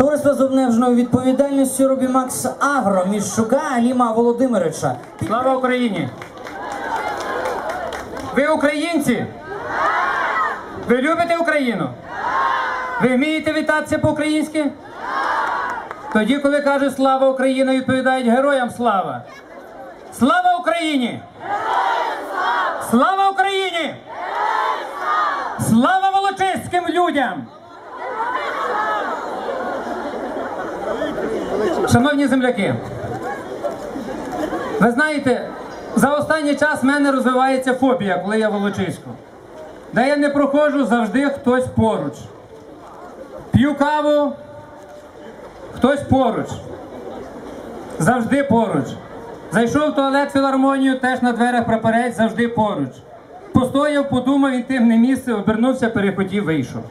Товариство з обмеженою відповідальністю Робімакс Агро Міщука Аліма Володимировича. Слава Україні! Ви українці? Ви любите Україну? Ви вмієте вітатися по-українськи? Тоді, коли кажуть слава Україні, відповідають героям слава. Слава Україні! Слава Україні! Слава волочиським людям! Шановні земляки, ви знаєте, за останній час в мене розвивається фобія, коли я волочиську. Де я не проходжу, завжди хтось поруч. П'ю каву, хтось поруч. Завжди поруч. Зайшов в туалет філармонію, теж на дверях прапорець, завжди поруч. Постояв, подумав, інтимне місце, обернувся, перехотів, вийшов.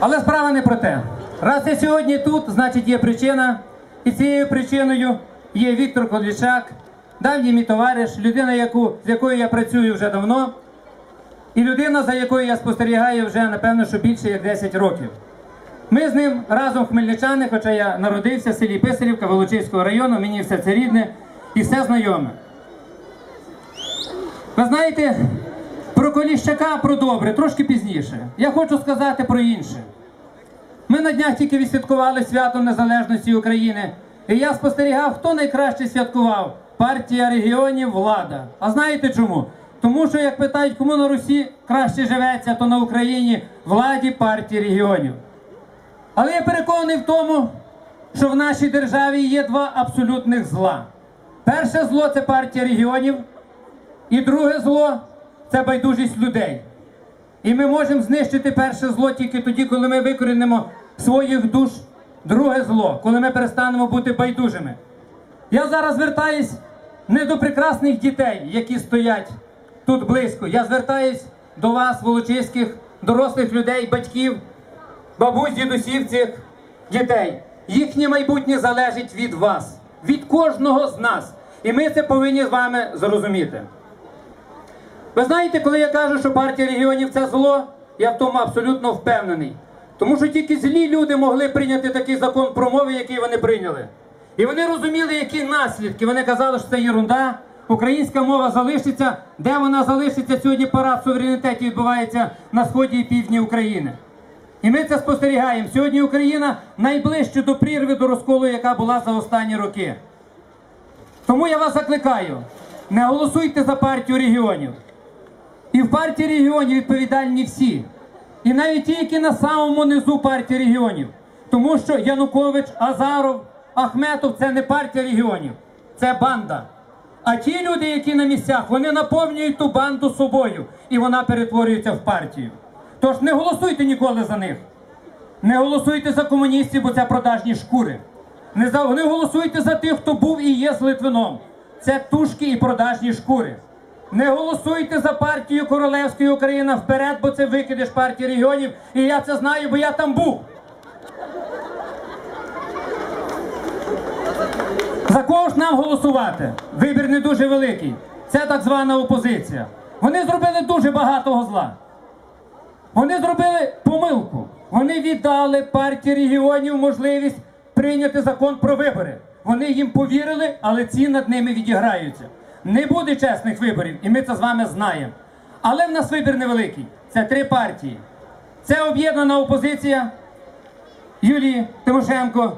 Але справа не про те. Раз я сьогодні тут, значить є причина. І цією причиною є Віктор Кодлічак, давній мій товариш, людина, яку, з якою я працюю вже давно, і людина, за якою я спостерігаю вже, напевно, що більше як 10 років. Ми з ним разом хмельничани, хоча я народився в селі Писарівка Волочиського району, мені все це рідне і все знайоме. Ви знаєте, про Коліщака, про добре, трошки пізніше. Я хочу сказати про інше. Ми на днях тільки відсвяткували свято Незалежності України. І я спостерігав, хто найкраще святкував. Партія регіонів, влада. А знаєте чому? Тому що, як питають, кому на Русі краще живеться, то на Україні владі партії регіонів. Але я переконаний в тому, що в нашій державі є два абсолютних зла. Перше зло це партія регіонів, і друге зло це байдужість людей. І ми можемо знищити перше зло тільки тоді, коли ми викорінимо своїх душ друге зло, коли ми перестанемо бути байдужими. Я зараз звертаюсь не до прекрасних дітей, які стоять тут близько. Я звертаюсь до вас, волочиських, дорослих людей, батьків, бабусь, дідусів цих дітей. Їхнє майбутнє залежить від вас, від кожного з нас. І ми це повинні з вами зрозуміти. Ви знаєте, коли я кажу, що партія регіонів це зло, я в тому абсолютно впевнений. Тому що тільки злі люди могли прийняти такий закон про мови, який вони прийняли. І вони розуміли, які наслідки. Вони казали, що це єрунда. Українська мова залишиться. Де вона залишиться? Сьогодні парад суверенітетів відбувається на сході і півдні України. І ми це спостерігаємо. Сьогодні Україна найближче до прірви, до розколу, яка була за останні роки. Тому я вас закликаю: не голосуйте за партію регіонів. І в партії регіонів відповідальні всі. І навіть ті, які на самому низу партії регіонів. Тому що Янукович, Азаров, Ахметов це не партія регіонів, це банда. А ті люди, які на місцях, вони наповнюють ту банду собою, і вона перетворюється в партію. Тож не голосуйте ніколи за них. Не голосуйте за комуністів, бо це продажні шкури. Не, за, не голосуйте за тих, хто був і є з Литвином. Це тушки і продажні шкури. Не голосуйте за партію Королевської Україна вперед, бо це викидиш партії регіонів. І я це знаю, бо я там був. За кого ж нам голосувати? Вибір не дуже великий. Це так звана опозиція. Вони зробили дуже багатого зла. Вони зробили помилку. Вони віддали партії регіонів можливість прийняти закон про вибори. Вони їм повірили, але ці над ними відіграються. Не буде чесних виборів, і ми це з вами знаємо. Але в нас вибір невеликий. Це три партії. Це об'єднана опозиція Юлії Тимошенко,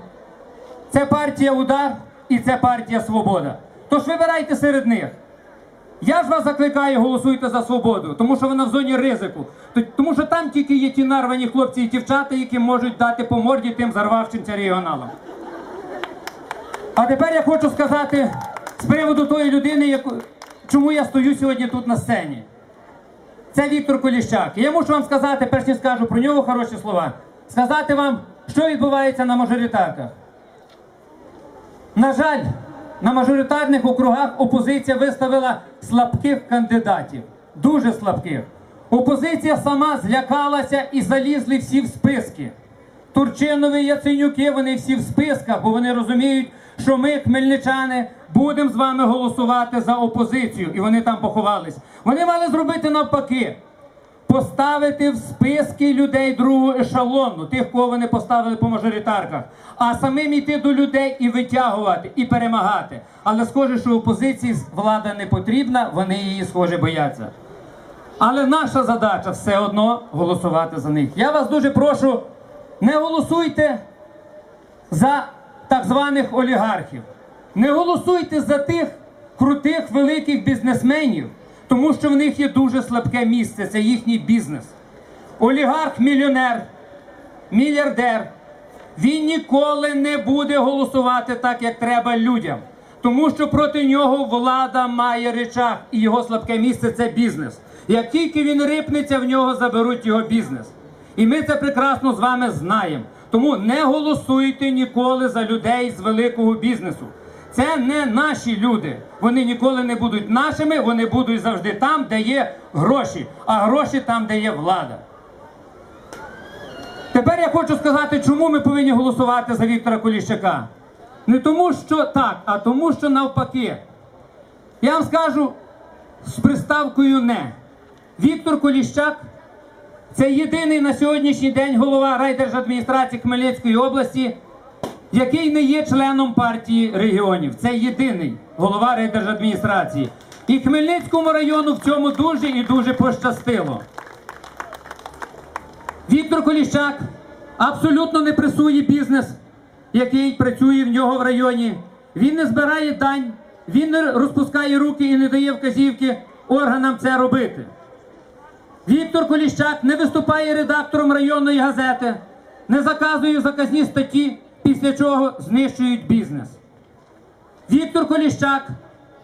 це партія Удар і це партія Свобода. Тож вибирайте серед них. Я ж вас закликаю, голосуйте за свободу, тому що вона в зоні ризику. Тому що там тільки є ті нарвані хлопці і дівчата, які можуть дати по морді тим зарвавчимся регіоналам. А тепер я хочу сказати з приводу тої людини, яку, чому я стою сьогодні тут на сцені. Це Віктор Коліщак. І я мушу вам сказати, перш ніж скажу про нього хороші слова, сказати вам, що відбувається на мажоритарках. На жаль, на мажоритарних округах опозиція виставила слабких кандидатів, дуже слабких. Опозиція сама злякалася і залізли всі в списки. Турчинові Яценюки, вони всі в списках, бо вони розуміють, що ми, хмельничани, будемо з вами голосувати за опозицію. І вони там поховались. Вони мали зробити навпаки. поставити в списки людей другого ешелону, тих, кого вони поставили по мажоритарках, а самим йти до людей і витягувати, і перемагати. Але схоже, що опозиції влада не потрібна, вони її схоже бояться. Але наша задача все одно голосувати за них. Я вас дуже прошу, не голосуйте за так званих олігархів. Не голосуйте за тих крутих великих бізнесменів, тому що в них є дуже слабке місце, це їхній бізнес. Олігарх-мільйонер, мільярдер, він ніколи не буде голосувати так, як треба людям. Тому що проти нього влада має речах, і його слабке місце це бізнес. Як тільки він рипнеться, в нього заберуть його бізнес. І ми це прекрасно з вами знаємо. Тому не голосуйте ніколи за людей з великого бізнесу. Це не наші люди. Вони ніколи не будуть нашими, вони будуть завжди там, де є гроші, а гроші там, де є влада. Тепер я хочу сказати, чому ми повинні голосувати за Віктора Коліщака. Не тому, що так, а тому, що навпаки. Я вам скажу з приставкою не. Віктор Коліщак це єдиний на сьогоднішній день голова райдержадміністрації Хмельницької області, який не є членом партії регіонів. Це єдиний голова райдержадміністрації. І Хмельницькому району в цьому дуже і дуже пощастило. Віктор Коліщак абсолютно не пресує бізнес, який працює в нього в районі. Він не збирає дань, він не розпускає руки і не дає вказівки органам це робити. Віктор Коліщак не виступає редактором районної газети, не заказує заказні статті, після чого знищують бізнес. Віктор Коліщак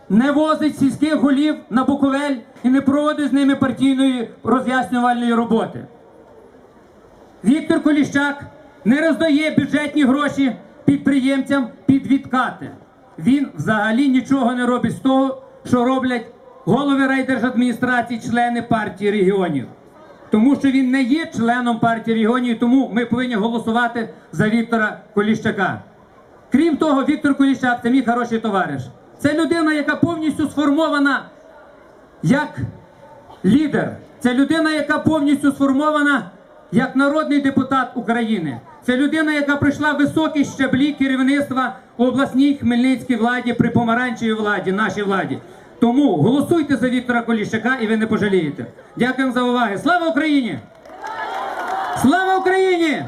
не возить сільських голів на Буковель і не проводить з ними партійної роз'яснювальної роботи. Віктор Коліщак не роздає бюджетні гроші підприємцям під відкати. Він взагалі нічого не робить з того, що роблять голови райдержадміністрації, члени партії регіонів. Тому що він не є членом партії регіонів, тому ми повинні голосувати за Віктора Коліщака. Крім того, Віктор Коліщак це мій хороший товариш. Це людина, яка повністю сформована як лідер. Це людина, яка повністю сформована як народний депутат України. Це людина, яка пройшла високі щаблі керівництва у обласній хмельницькій владі при помаранчевій владі, нашій владі. Тому голосуйте за Віктора Коліщака і ви не пожалієте. Дякуємо за увагу. Слава Україні! Слава Україні!